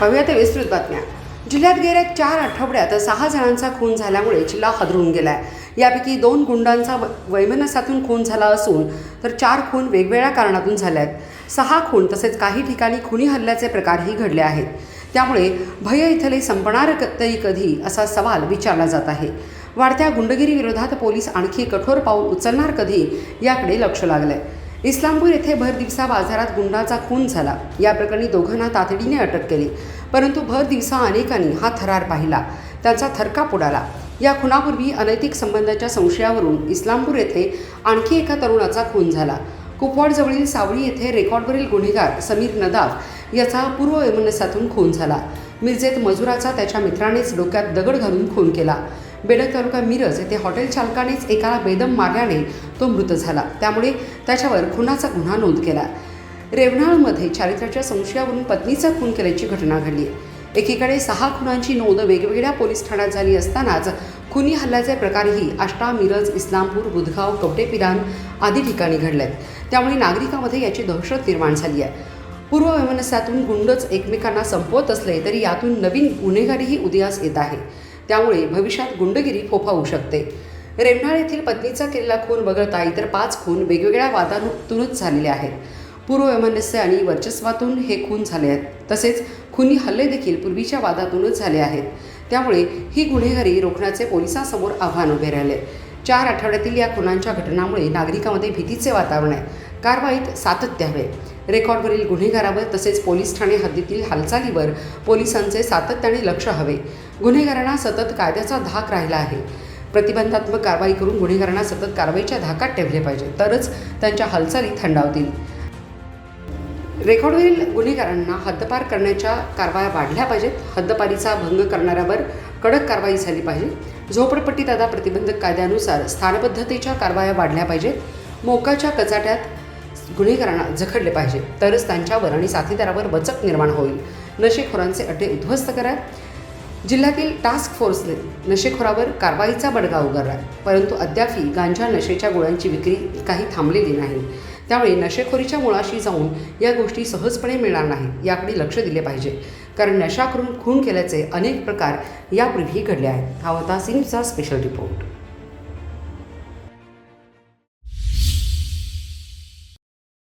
पाहूया ते विस्तृत बातम्या. जिल्ह्यात गेल्या चार आठवड्यात सहा जणांचा खून झाल्यामुळे जिल्हा हदरून गेलाय. यापैकी दोन गुंडांचा व- वैमनस्यातून खून झाला असून तर चार खून वेगवेगळ्या कारणातून झाले आहेत सहा खून तसेच काही ठिकाणी खुनी हल्ल्याचे प्रकारही घडले आहेत. त्यामुळे भय इथले संपणार तरी कधी असा सवाल विचारला जात आहे. वाढत्या गुंडगिरीविरोधात पोलीस आणखी कठोर पाऊल उचलणार कधी याकडे लक्ष लागलं आहे इस्लामपूर येथे भर दिवसा बाजारात गुंडाचा खून झाला. या प्रकरणी दोघांना तातडीने अटक केली. परंतु भर दिवसा अनेकांनी हा थरार पाहिला. त्यांचा थरकाप उडाला. या खुनापूर्वी अनैतिक संबंधाच्या संशयावरून इस्लामपूर येथे आणखी एका तरुणाचा खून झाला. कुपवाडजवळील सावळी येथे रेकॉर्डवरील गुन्हेगार समीर नदाफ याचा पूर्व वैमनस्यातून खून झाला. मिरजेत मजुराचा त्याच्या मित्रानेच डोक्यात दगड घालून खून केला. बेडक तालुका मिरज येथे हॉटेल चालकानेच एकाला बेदम मारल्याने तो मृत झाला. त्यामुळे त्याच्यावर खुनाचा गुन्हा नोंद केला. रेवणाळमध्ये चारित्र्याच्या संशयावरून पत्नीचा खून केल्याची घटना घडली. एकीकडे सहा खुनांची नोंद वेगवेगळ्या पोलीस ठाण्यात झाली असतानाच खुनी हल्ल्याचे प्रकारही आष्टा मिरज इस्लामपूर बुधगाव कवटेपिरान आदी ठिकाणी घडलेत. त्यामुळे नागरिकांमध्ये याची दहशत निर्माण झाली आहे. पूर्व वैमनस्यातून गुंडच एकमेकांना संपवत असले तरी यातून नवीन गुन्हेगारीही उदयास येत आहे. त्यामुळे भविष्यात गुंडगिरी फोफावू शकते. रेमनाळ येथील पत्नीचा केलेला खून वगळता इतर पाच खून वेगवेगळ्या वादातूनच झालेले आहेत. पूर्ववैमनस्य आणि वर्चस्वातून हे खून झाले आहेत. तसेच खुनी हल्ले देखील पूर्वीच्या वादातूनच झाले आहेत. त्यामुळे ही गुन्हेगारी रोखण्याचे पोलिसांसमोर आव्हान उभे राहिले. चार आठवड्यातील या खुनांच्या घटनांमुळे नागरिकांमध्ये भीतीचे वातावरण आहे. कारवाईत सातत्य हवे. रेकॉर्डवरील गुन्हेगारावर तसेच पोलीस ठाणे हद्दीतील हालचालीवर पोलिसांचे सातत्याने लक्ष हवे. गुन्हेगारांना सतत कायद्याचा धाक राहिला आहे. प्रतिबंधात्मक कारवाई करून गुन्हेगारांना सतत कारवाईच्या धाकात ठेवले पाहिजे तरच त्यांच्या हालचाली थंडावतील. रेकॉर्डवरील गुन्हेगारांना हद्दपार करण्याच्या कारवाया वाढल्या पाहिजेत. हद्दपारीचा भंग करणाऱ्यावर कडक कारवाई झाली पाहिजे. झोपडपट्टी दादा प्रतिबंधक कायद्यानुसार स्थानबद्धतेच्या कारवाया वाढल्या पाहिजेत. मोकाच्या कचाट्यात गुन्हेगारांना जखडले पाहिजे तरच त्यांच्यावर आणि साथीदारावर वचक निर्माण होईल. नशेखोरांचे अड्डे उद्ध्वस्त करा. जिल्ह्यातील टास्क फोर्सने नशेखोरावर कारवाईचा बडगा उगारला परंतु अद्यापही गांजा नशेच्या गोळ्यांची विक्री काही थांबलेली नाही. त्यामुळे नशेखोरीच्या मुळाशी जाऊन या गोष्टी सहजपणे मिळणार नाहीत याकडे लक्ष दिले पाहिजे. कारण नशा करून खून केल्याचे अनेक प्रकार यापूर्वीही घडले आहेत. हा होता सिन्सचा स्पेशल रिपोर्ट